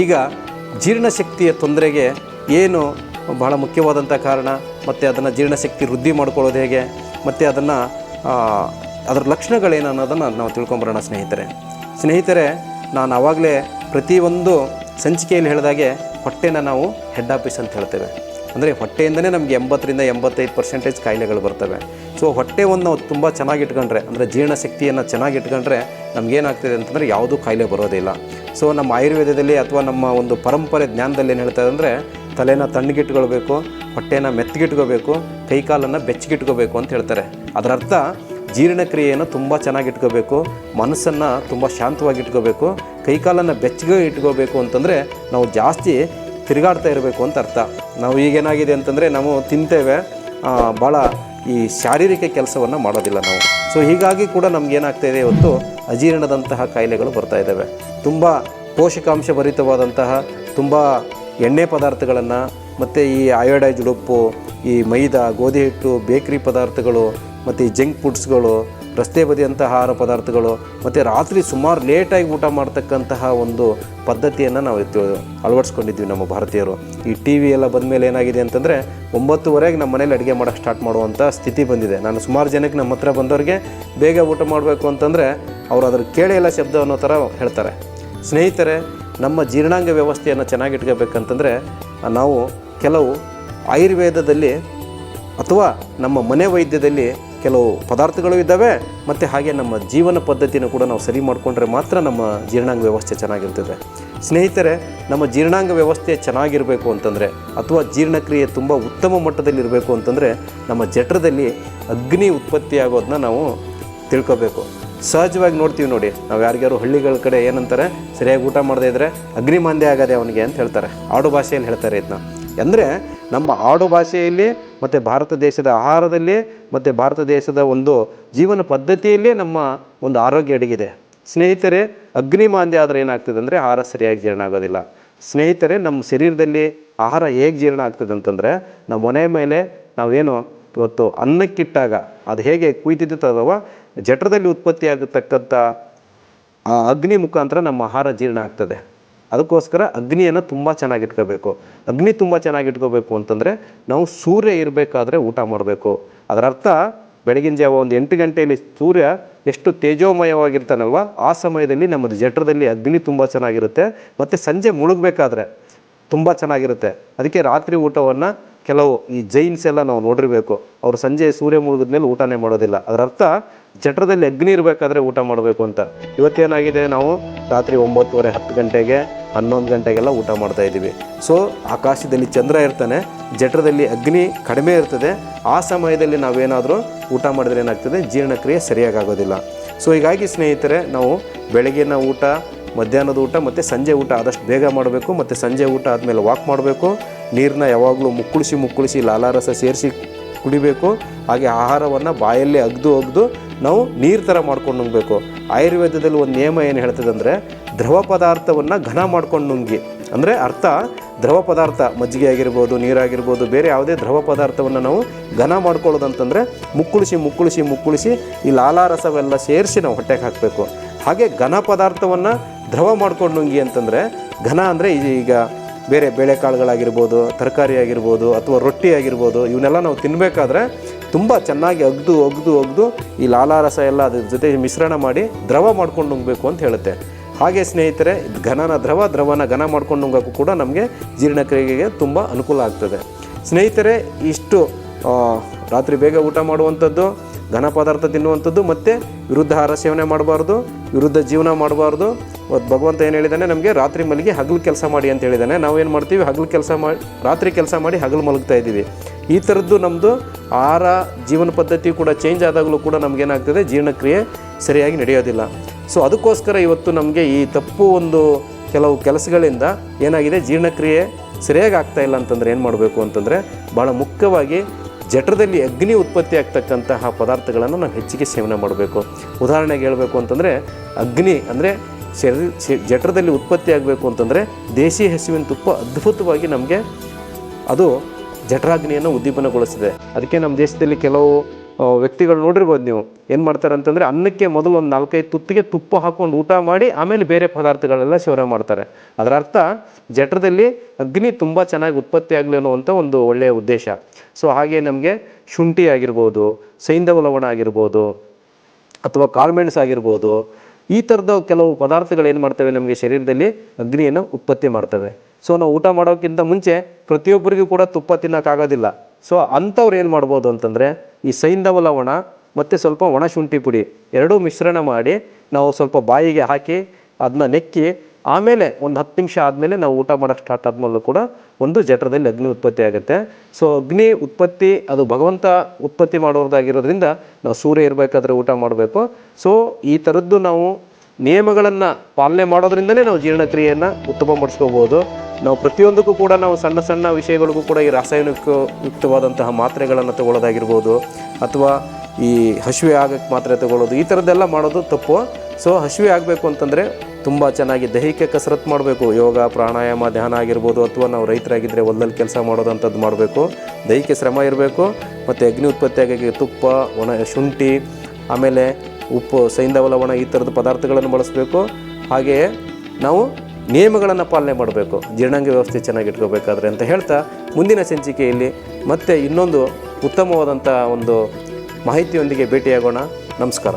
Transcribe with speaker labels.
Speaker 1: ಈಗ ಜೀರ್ಣಶಕ್ತಿಯ ತೊಂದರೆಗೆ ಏನು ಬಹಳ ಮುಖ್ಯವಾದಂಥ ಕಾರಣ, ಮತ್ತು ಅದನ್ನು ಜೀರ್ಣಶಕ್ತಿ ವೃದ್ಧಿ ಮಾಡ್ಕೊಳ್ಳೋದು ಹೇಗೆ, ಮತ್ತು ಅದನ್ನು ಅದರ ಲಕ್ಷಣಗಳೇನು ಅನ್ನೋದನ್ನು ನಾವು ತಿಳ್ಕೊಂಬರೋಣ ಸ್ನೇಹಿತರೆ. ಸ್ನೇಹಿತರೆ, ನಾನು ಆವಾಗಲೇ ಪ್ರತಿಯೊಂದು ಸಂಚಿಕೆಯಲ್ಲಿ ಹೇಳಿದಾಗೆ ಹೊಟ್ಟೆನ ನಾವು ಹೆಡ್ ಆಫೀಸ್ ಅಂತ ಹೇಳ್ತೇವೆ. ಅಂದರೆ ಹೊಟ್ಟೆಯಿಂದನೇ ನಮಗೆ ಎಂಬತ್ತರಿಂದ ಎಂಬತ್ತೈದು ಪರ್ಸೆಂಟೇಜ್ ಕಾಯಿಲೆಗಳು ಬರ್ತವೆ. ಸೊ ಹೊಟ್ಟೆ ನಾವು ತುಂಬ ಚೆನ್ನಾಗಿ ಇಟ್ಕೊಂಡ್ರೆ ಅಂದರೆ ಜೀರ್ಣಶಕ್ತಿಯನ್ನು ಚೆನ್ನಾಗಿ ಇಟ್ಕೊಂಡ್ರೆ ನಮಗೇನಾಗ್ತದೆ ಅಂತಂದರೆ ಯಾವುದೂ ಕಾಯಿಲೆ ಬರೋದಿಲ್ಲ. ಸೊ ನಮ್ಮ ಆಯುರ್ವೇದದಲ್ಲಿ ಅಥವಾ ನಮ್ಮ ಒಂದು ಪರಂಪರೆ ಜ್ಞಾನದಲ್ಲಿ ಏನು ಹೇಳ್ತಾರೆ ಅಂದರೆ ತಲೆನ ತಣ್ಣಗಿಟ್ಕೊಳ್ಬೇಕು, ಹೊಟ್ಟೆನ ಮೆತ್ತಗಿಟ್ಕೋಬೇಕು ಕೈಕಾಲನ್ನು ಬೆಚ್ಚಗಿಟ್ಕೋಬೇಕು ಅಂತ ಹೇಳ್ತಾರೆ. ಅದರ ಅರ್ಥ ಜೀರ್ಣಕ್ರಿಯೆಯನ್ನು ತುಂಬ ಚೆನ್ನಾಗಿ ಇಟ್ಕೋಬೇಕು ಮನಸ್ಸನ್ನು ತುಂಬ ಶಾಂತವಾಗಿ ಇಟ್ಕೋಬೇಕು ಕೈಕಾಲನ್ನು ಬೆಚ್ಚಗೆ ಇಟ್ಕೋಬೇಕು ಅಂತಂದರೆ ನಾವು ಜಾಸ್ತಿ ತಿರುಗಾಡ್ತಾ ಇರಬೇಕು ಅಂತ ಅರ್ಥ. ನಾವು ಈಗೇನಾಗಿದೆ ಅಂತಂದರೆ ನಾವು ತಿಂತೇವೆ ಭಾಳ ಈ ಶಾರೀರಿಕ ಕೆಲಸವನ್ನು ಮಾಡೋದಿಲ್ಲ ನಾವು. ಸೊ ಹೀಗಾಗಿ ಕೂಡ ನಮಗೇನಾಗ್ತಾ ಇದೆ ಇವತ್ತು ಅಜೀರ್ಣದಂತಹ ಕಾಯಿಲೆಗಳು ಬರ್ತಾ ಇದ್ದಾವೆ ತುಂಬ ಪೋಷಕಾಂಶ ಭರಿತವಾದಂತಹ ತುಂಬ ಎಣ್ಣೆ ಪದಾರ್ಥಗಳನ್ನು ಮತ್ತು ಈ ಅಯೋಡೈಜ್ಡ್ ಉಪ್ಪು, ಈ ಮೈದಾ, ಗೋಧಿ ಹಿಟ್ಟು, ಬೇಕ್ರಿ ಪದಾರ್ಥಗಳು, ಮತ್ತು ಈ ಜಂಕ್ ಫುಡ್ಸ್ಗಳು ರಸ್ತೆ ಬದಿಯಂತಹ ಆಹಾರ ಪದಾರ್ಥಗಳು, ಮತ್ತು ರಾತ್ರಿ ಸುಮಾರು ಲೇಟಾಗಿ ಊಟ ಮಾಡ್ತಕ್ಕಂತಹ ಒಂದು ಪದ್ಧತಿಯನ್ನು ನಾವು ಅಳವಡಿಸ್ಕೊಂಡಿದ್ವಿ ನಮ್ಮ ಭಾರತೀಯರು. ಈ ಟಿ ವಿ ಎಲ್ಲ ಬಂದಮೇಲೆ ಏನಾಗಿದೆ ಅಂತಂದರೆ ಒಂಬತ್ತುವರೆಗೆ ನಮ್ಮ ಮನೇಲಿ ಅಡುಗೆ ಮಾಡೋಕ್ಕೆ ಸ್ಟಾರ್ಟ್ ಮಾಡುವಂಥ ಸ್ಥಿತಿ ಬಂದಿದೆ. ನಾನು ಸುಮಾರು ಜನಕ್ಕೆ ನಮ್ಮ ಹತ್ರ ಬಂದವ್ರಿಗೆ ಬೇಗ ಊಟ ಮಾಡಬೇಕು ಅಂತಂದರೆ ಅವ್ರು ಅದ್ರ ಕೇಳೇ ಇಲ್ಲ ಶಬ್ದ ಅನ್ನೋ ಥರ ಹೇಳ್ತಾರೆ. ಸ್ನೇಹಿತರೆ, ನಮ್ಮ ಜೀರ್ಣಾಂಗ ವ್ಯವಸ್ಥೆಯನ್ನು ಚೆನ್ನಾಗಿಟ್ಕೋಬೇಕಂತಂದರೆ ನಾವು ಕೆಲವು ಆಯುರ್ವೇದದಲ್ಲಿ ಅಥವಾ ನಮ್ಮ ಮನೆ ವೈದ್ಯದಲ್ಲಿ ಕೆಲವು ಪದಾರ್ಥಗಳು ಇದ್ದಾವೆ ಮತ್ತು ಹಾಗೆ ನಮ್ಮ ಜೀವನ ಪದ್ಧತಿನೂ ಕೂಡ ನಾವು ಸರಿ ಮಾಡಿಕೊಂಡ್ರೆ ಮಾತ್ರ ನಮ್ಮ ಜೀರ್ಣಾಂಗ ವ್ಯವಸ್ಥೆ ಚೆನ್ನಾಗಿರ್ತದೆ. ಸ್ನೇಹಿತರೆ, ನಮ್ಮ ಜೀರ್ಣಾಂಗ ವ್ಯವಸ್ಥೆ ಚೆನ್ನಾಗಿರಬೇಕು ಅಂತಂದರೆ ಅಥವಾ ಜೀರ್ಣಕ್ರಿಯೆ ತುಂಬ ಉತ್ತಮ ಮಟ್ಟದಲ್ಲಿ ಇರಬೇಕು ಅಂತಂದರೆ ನಮ್ಮ ಜಠರದಲ್ಲಿ ಅಗ್ನಿ ಉತ್ಪತ್ತಿಯಾಗೋದನ್ನ ನಾವು ತಿಳ್ಕೊಬೇಕು. ಸಹಜವಾಗಿ ನೋಡ್ತೀವಿ ನೋಡಿ. ನಾವು ಯಾರಿಗಾರು ಹಳ್ಳಿಗಳ ಕಡೆ ಏನಂತಾರೆ, ಸರಿಯಾಗಿ ಊಟ ಮಾಡದೇ ಇದ್ದರೆ ಅಗ್ನಿ ಮಾಂದ್ಯ ಆಗದೆ ಅವನಿಗೆ ಅಂತ ಹೇಳ್ತಾರೆ. ಆಡು ಭಾಷೆಯಲ್ಲಿ ಹೇಳ್ತಾರೆ ಇದನ್ನ ಅಂದರೆ ನಮ್ಮ ಆಡು ಭಾಷೆಯಲ್ಲಿ ಮತ್ತು ಭಾರತ ದೇಶದ ಆಹಾರದಲ್ಲಿ ಮತ್ತು ಭಾರತ ದೇಶದ ಒಂದು ಜೀವನ ಪದ್ಧತಿಯಲ್ಲೇ ನಮ್ಮ ಒಂದು ಆರೋಗ್ಯ ಅಡಗಿದೆ ಸ್ನೇಹಿತರೆ, ಅಗ್ನಿ ಮಾಂದ್ಯ ಆದರೆ ಏನಾಗ್ತದೆ ಅಂದರೆ ಆಹಾರ ಸರಿಯಾಗಿ ಜೀರ್ಣ ಆಗೋದಿಲ್ಲ. ಸ್ನೇಹಿತರೆ, ನಮ್ಮ ಶರೀರದಲ್ಲಿ ಆಹಾರ ಹೇಗೆ ಜೀರ್ಣ ಆಗ್ತದೆ ಅಂತಂದರೆ ನಮ್ಮ ಮನೆ ಮೇಲೆ ನಾವೇನು ಇವತ್ತು ಅನ್ನಕ್ಕಿಟ್ಟಾಗ ಅದು ಹೇಗೆ ಕುಯ್ತಿದ್ದವ ಜಠರದಲ್ಲಿ ಉತ್ಪತ್ತಿ ಆಗತಕ್ಕಂಥ ಆ ಅಗ್ನಿ ಮುಖಾಂತರ ನಮ್ಮ ಆಹಾರ ಜೀರ್ಣ ಆಗ್ತದೆ. ಅದಕ್ಕೋಸ್ಕರ ಅಗ್ನಿಯನ್ನು ತುಂಬ ಚೆನ್ನಾಗಿಟ್ಕೋಬೇಕು. ಅಗ್ನಿ ತುಂಬ ಚೆನ್ನಾಗಿಟ್ಕೋಬೇಕು ಅಂತಂದರೆ ನಾವು ಸೂರ್ಯ ಇರಬೇಕಾದ್ರೆ ಊಟ ಮಾಡಬೇಕು. ಅದರ ಅರ್ಥ ಬೆಳಗಿನ ಜಾವ ಒಂದು ಎಂಟು ಗಂಟೆಯಲ್ಲಿ ಸೂರ್ಯ ಎಷ್ಟು ತೇಜೋಮಯವಾಗಿರ್ತಾನಲ್ವ, ಆ ಸಮಯದಲ್ಲಿ ನಮ್ಮದು ಜಠರದಲ್ಲಿ ಅಗ್ನಿ ತುಂಬ ಚೆನ್ನಾಗಿರುತ್ತೆ. ಮತ್ತು ಸಂಜೆ ಮುಳುಗಬೇಕಾದ್ರೆ ತುಂಬ ಚೆನ್ನಾಗಿರುತ್ತೆ. ಅದಕ್ಕೆ ರಾತ್ರಿ ಊಟವನ್ನು ಕೆಲವು ಈ ಜೈನ್ಸ್ ಎಲ್ಲ ನಾವು ನೋಡಿರಬೇಕು. ಅವರು ಸಂಜೆ ಸೂರ್ಯ ಮುಳುಗಿದ ಮೇಲೆ ಊಟನೇ ಮಾಡೋದಿಲ್ಲ. ಅದರ ಅರ್ಥ ಜಠರದಲ್ಲಿ ಅಗ್ನಿ ಇರಬೇಕಾದ್ರೆ ಊಟ ಮಾಡಬೇಕು ಅಂತ. ಇವತ್ತೇನಾಗಿದೆ ನಾವು? ರಾತ್ರಿ ಒಂಬತ್ತುವರೆ ಹತ್ತು ಗಂಟೆಗೆ, ಹನ್ನೊಂದು ಗಂಟೆಗೆಲ್ಲ ಊಟ ಮಾಡ್ತಾ ಇದ್ದೀವಿ. ಸೊ ಆಕಾಶದಲ್ಲಿ ಚಂದ್ರ ಇರ್ತಾನೆ. ಜಠರದಲ್ಲಿ ಅಗ್ನಿ ಕಡಿಮೆ ಇರ್ತದೆ. ಆ ಸಮಯದಲ್ಲಿ ನಾವೇನಾದರೂ ಊಟ ಮಾಡಿದ್ರೆ ಏನಾಗ್ತದೆ? ಜೀರ್ಣಕ್ರಿಯೆ ಸರಿಯಾಗಿ ಆಗೋದಿಲ್ಲ. ಸೊ ಹೀಗಾಗಿ ಸ್ನೇಹಿತರೆ, ನಾವು ಬೆಳಗಿನ ಊಟ, ಮಧ್ಯಾಹ್ನದ ಊಟ ಮತ್ತು ಸಂಜೆ ಊಟ ಆದಷ್ಟು ಬೇಗ ಮಾಡಬೇಕು. ಮತ್ತು ಸಂಜೆ ಊಟ ಆದಮೇಲೆ ವಾಕ್ ಮಾಡಬೇಕು. ನೀರನ್ನ ಯಾವಾಗಲೂ ಮುಕ್ಕುಳಿಸಿ ಮುಕ್ಕುಳಿಸಿ ಲಾಲಾರಸ ಸೇರಿಸಿ ಕುಡಿಬೇಕು. ಹಾಗೆ ಆಹಾರವನ್ನು ಬಾಯಲ್ಲಿ ಅಗ್ದು ಅಗ್ದು ನಾವು ನೀರು ಥರ ಮಾಡ್ಕೊಂಡು ನುಂಗಬೇಕು. ಆಯುರ್ವೇದದಲ್ಲಿ ಒಂದು ನಿಯಮ ಏನು ಹೇಳ್ತದೆ ಅಂದರೆ ದ್ರವ ಪದಾರ್ಥವನ್ನು ಘನ ಮಾಡ್ಕೊಂಡು ನುಂಗಿ. ಅಂದರೆ ಅರ್ಥ, ದ್ರವ ಪದಾರ್ಥ ಮಜ್ಜಿಗೆ ಆಗಿರ್ಬೋದು ನೀರಾಗಿರ್ಬೋದು ಬೇರೆ ಯಾವುದೇ ದ್ರವ ಪದಾರ್ಥವನ್ನು ನಾವು ಘನ ಮಾಡ್ಕೊಳ್ಳೋದಂತಂದರೆ ಮುಕ್ಕುಳಿಸಿ ಮುಕ್ಕುಳಿಸಿ ಮುಕ್ಕುಳಿಸಿ ಈ ಲಾಲಾರಸವೆಲ್ಲ ಸೇರಿಸಿ ನಾವು ಹೊಟ್ಟೆಗೆ ಹಾಕಬೇಕು. ಹಾಗೆ ಘನ ಪದಾರ್ಥವನ್ನು ದ್ರವ ಮಾಡ್ಕೊಂಡು ನುಂಗಿ ಅಂತಂದರೆ, ಘನ ಅಂದರೆ ಈಗ ಬೇರೆ ಬೇಳೆಕಾಳುಗಳಾಗಿರ್ಬೋದು ತರಕಾರಿ ಆಗಿರ್ಬೋದು ಅಥವಾ ರೊಟ್ಟಿ ಆಗಿರ್ಬೋದು ಇವನ್ನೆಲ್ಲ ನಾವು ತಿನ್ನಬೇಕಾದ್ರೆ ತುಂಬ ಚೆನ್ನಾಗಿ ಅಗ್ದು ಒಗ್ದು ಒಗ್ದು ಈ ಲಾಲಾರಸ ಎಲ್ಲ ಅದ್ರ ಜೊತೆ ಮಿಶ್ರಣ ಮಾಡಿ ದ್ರವ ಮಾಡ್ಕೊಂಡು ನುಂಗಬೇಕು ಅಂತ ಹೇಳುತ್ತೆ. ಹಾಗೆ ಸ್ನೇಹಿತರೆ, ಘನನ ದ್ರವ, ದ್ರವನ ಘನ ಮಾಡ್ಕೊಂಡು ನುಂಗೋಕ್ಕೂ ಕೂಡ ನಮಗೆ ಜೀರ್ಣಕ್ರಿಯೆಗೆ ತುಂಬ ಅನುಕೂಲ ಆಗ್ತದೆ. ಸ್ನೇಹಿತರೆ, ಇಷ್ಟು ರಾತ್ರಿ ಬೇಗ ಊಟ ಮಾಡುವಂಥದ್ದು. ಘನ ಪದಾರ್ಥ ತಿನ್ನುವಂಥದ್ದು, ಮತ್ತು ವಿರುದ್ಧ ಆಹಾರ ಸೇವನೆ ಮಾಡಬಾರ್ದು, ವಿರುದ್ಧ ಜೀವನ ಮಾಡಬಾರ್ದು. ಭಗವಂತ ಏನು ಹೇಳಿದ್ದಾನೆ ನಮಗೆ ರಾತ್ರಿ ಮಲಗಿ ಹಗಲು ಕೆಲಸ ಮಾಡಿ ಅಂತ ಹೇಳಿದ್ದಾನೆ ನಾವೇನು ಮಾಡ್ತೀವಿ? ಹಗಲು ಕೆಲಸ ಮಾಡಿ ರಾತ್ರಿ ಕೆಲಸ ಮಾಡಿ ಹಗಲು ಮಲಗ್ತಾ ಇದ್ದೀವಿ. ಈ ಥರದ್ದು ನಮ್ಮದು ಆಹಾರ ಜೀವನ ಪದ್ಧತಿ ಕೂಡ ಚೇಂಜ್ ಆದಾಗಲೂ ಕೂಡ ನಮಗೇನಾಗ್ತದೆ ಜೀರ್ಣಕ್ರಿಯೆ ಸರಿಯಾಗಿ ನಡೆಯೋದಿಲ್ಲ. ಸೊ ಅದಕ್ಕೋಸ್ಕರ ಇವತ್ತು ನಮಗೆ ಈ ತಪ್ಪು ಒಂದು ಕೆಲವು ಕೆಲಸಗಳಿಂದ ಏನಾಗಿದೆ? ಜೀರ್ಣಕ್ರಿಯೆ ಸರಿಯಾಗಿ ಆಗ್ತಾ ಇಲ್ಲ ಅಂತಂದರೆ ಏನು ಮಾಡಬೇಕು ಅಂತಂದರೆ ಭಾಳ ಮುಖ್ಯವಾಗಿ ಜಠರದಲ್ಲಿ ಅಗ್ನಿ ಉತ್ಪತ್ತಿ ಆಗ್ತಕ್ಕಂತಹ ಪದಾರ್ಥಗಳನ್ನು ನಾವು ಹೆಚ್ಚಿಗೆ ಸೇವನೆ ಮಾಡಬೇಕು. ಉದಾಹರಣೆಗೆ ಹೇಳಬೇಕು ಅಂತಂದರೆ, ಅಗ್ನಿ ಅಂದರೆ ಶರೀರ ಜಠರದಲ್ಲಿ ಉತ್ಪತ್ತಿ ಆಗಬೇಕು ಅಂತಂದರೆ ದೇಸಿ ಹಸುವಿನ ತುಪ್ಪ ಅದ್ಭುತವಾಗಿ ನಮಗೆ ಅದು ಜಠರಾಗ್ನಿಯನ್ನು ಉದ್ದೀಪನಗೊಳಿಸಿದೆ ಅದಕ್ಕೆ ನಮ್ಮ ದೇಶದಲ್ಲಿ ಕೆಲವು ವ್ಯಕ್ತಿಗಳು ನೋಡಿರ್ಬೋದು ನೀವು. ಏನು ಮಾಡ್ತಾರೆ ಅಂತಂದರೆ ಅನ್ನಕ್ಕೆ ಮೊದಲು ಒಂದು ನಾಲ್ಕೈದು ತುತ್ತಿಗೆ ತುಪ್ಪ ಹಾಕ್ಕೊಂಡು ಊಟ ಮಾಡಿ, ಆಮೇಲೆ ಬೇರೆ ಪದಾರ್ಥಗಳೆಲ್ಲ ಸೇವನೆ ಮಾಡ್ತಾರೆ. ಅದರ ಅರ್ಥ, ಜಠರದಲ್ಲಿ ಅಗ್ನಿ ತುಂಬ ಚೆನ್ನಾಗಿ ಉತ್ಪತ್ತಿ ಆಗಲಿ ಅನ್ನುವಂಥ ಒಂದು ಒಳ್ಳೆಯ ಉದ್ದೇಶ. ಸೊ ಹಾಗೆ ನಮಗೆ ಶುಂಠಿ ಆಗಿರ್ಬೋದು ಸೈಂಧವ ಲವಣ ಆಗಿರ್ಬೋದು, ಅಥವಾ ಕಾಳ್ಮೆಣಸು ಆಗಿರ್ಬೋದು, ಈ ಥರದ ಕೆಲವು ಪದಾರ್ಥಗಳು ಏನು ಮಾಡ್ತವೆ ನಮಗೆ ಶರೀರದಲ್ಲಿ ಅಗ್ನಿಯನ್ನು ಉತ್ಪತ್ತಿ ಮಾಡ್ತವೆ. ಸೊ ನಾವು ಊಟ ಮಾಡೋಕ್ಕಿಂತ ಮುಂಚೆ ಪ್ರತಿಯೊಬ್ಬರಿಗೂ ಕೂಡ ತುಪ್ಪ ತಿನ್ನೋಕ್ಕಾಗೋದಿಲ್ಲ. ಸೊ ಅಂಥವ್ರು ಏನು ಮಾಡ್ಬೋದು ಅಂತಂದರೆ, ಈ ಸೈಂಧವ ಲವಣ ಮತ್ತು ಸ್ವಲ್ಪ ಒಣ ಶುಂಠಿ ಪುಡಿ ಎರಡೂ ಮಿಶ್ರಣ ಮಾಡಿ ನಾವು ಸ್ವಲ್ಪ ಬಾಯಿಗೆ ಹಾಕಿ ಅದನ್ನ ನೆಕ್ಕಿ ಆಮೇಲೆ ಒಂದು ಹತ್ತು ನಿಮಿಷ ಆದಮೇಲೆ ನಾವು ಊಟ ಮಾಡೋಕ್ಕೆ ಸ್ಟಾರ್ಟ್ ಆದ್ಮೇಲೂ ಕೂಡ ಒಂದು ಜಠರದಲ್ಲಿ ಅಗ್ನಿ ಉತ್ಪತ್ತಿ ಆಗುತ್ತೆ. ಸೊ ಅಗ್ನಿ ಉತ್ಪತ್ತಿ, ಅದು ಭಗವಂತ ಉತ್ಪತ್ತಿ ಮಾಡೋದಾಗಿರೋದ್ರಿಂದ ನಾವು ಸೂರ್ಯ ಇರಬೇಕಾದ್ರೆ ಊಟ ಮಾಡಬೇಕು. ಸೊ ಈ ಥರದ್ದು ನಾವು ನಿಯಮಗಳನ್ನು ಪಾಲನೆ ಮಾಡೋದ್ರಿಂದಲೇ ನಾವು ಜೀರ್ಣಕ್ರಿಯೆಯನ್ನು ಉತ್ತಮಪಡಿಸ್ಕೋಬೋದು. ನಾವು ಪ್ರತಿಯೊಂದಕ್ಕೂ ಕೂಡ ನಾವು ಸಣ್ಣ ಸಣ್ಣ ವಿಷಯಗಳಿಗೂ ಕೂಡ ಈ ರಾಸಾಯನಿಕ ಯುಕ್ತವಾದಂತಹ ಮಾತ್ರೆಗಳನ್ನು ತಗೊಳ್ಳೋದಾಗಿರ್ಬೋದು ಅಥವಾ ಈ ಹಸಿವೆ ಆಗಕ್ಕೆ ಮಾತ್ರೆ ತಗೊಳ್ಳೋದು ಈ ಥರದ್ದೆಲ್ಲ ಮಾಡೋದು ತಪ್ಪು. ಸೊ ಹಸಿವೆ ಆಗಬೇಕು ಅಂತಂದರೆ ತುಂಬ ಚೆನ್ನಾಗಿ ದೈಹಿಕ ಕಸರತ್ತು ಮಾಡಬೇಕು. ಯೋಗ, ಪ್ರಾಣಾಯಾಮ, ಧ್ಯಾನ ಆಗಿರ್ಬೋದು ಅಥವಾ ನಾವು ರೈತರಾಗಿದ್ದರೆ ಹೊಲದಲ್ಲಿ ಕೆಲಸ ಮಾಡೋದಂಥದ್ದು ಮಾಡಬೇಕು. ದೈಹಿಕ ಶ್ರಮ ಇರಬೇಕು. ಮತ್ತು ಅಗ್ನಿ ಉತ್ಪತ್ತಿ ಆಗೋಕ್ಕೆ ತುಪ್ಪ, ಒಣ, ಶುಂಠಿ, ಆಮೇಲೆ ಉಪ್ಪು, ಸೈಂಧವ ಲವಣ ಈ ಥರದ ಪದಾರ್ಥಗಳನ್ನು ಬಳಸಬೇಕು. ಹಾಗೆಯೇ ನಾವು ನಿಯಮಗಳನ್ನು ಪಾಲನೆ ಮಾಡಬೇಕು, ಜೀರ್ಣಾಂಗ ವ್ಯವಸ್ಥೆ ಚೆನ್ನಾಗಿ ಇಟ್ಕೋಬೇಕಾದ್ರೆ ಅಂತ ಹೇಳ್ತಾ ಮುಂದಿನ ಸಂಚಿಕೆಯಲ್ಲಿ ಮತ್ತೆ ಇನ್ನೊಂದು ಉತ್ತಮವಾದಂಥ ಒಂದು ಮಾಹಿತಿಯೊಂದಿಗೆ ಭೇಟಿಯಾಗೋಣ. ನಮಸ್ಕಾರ.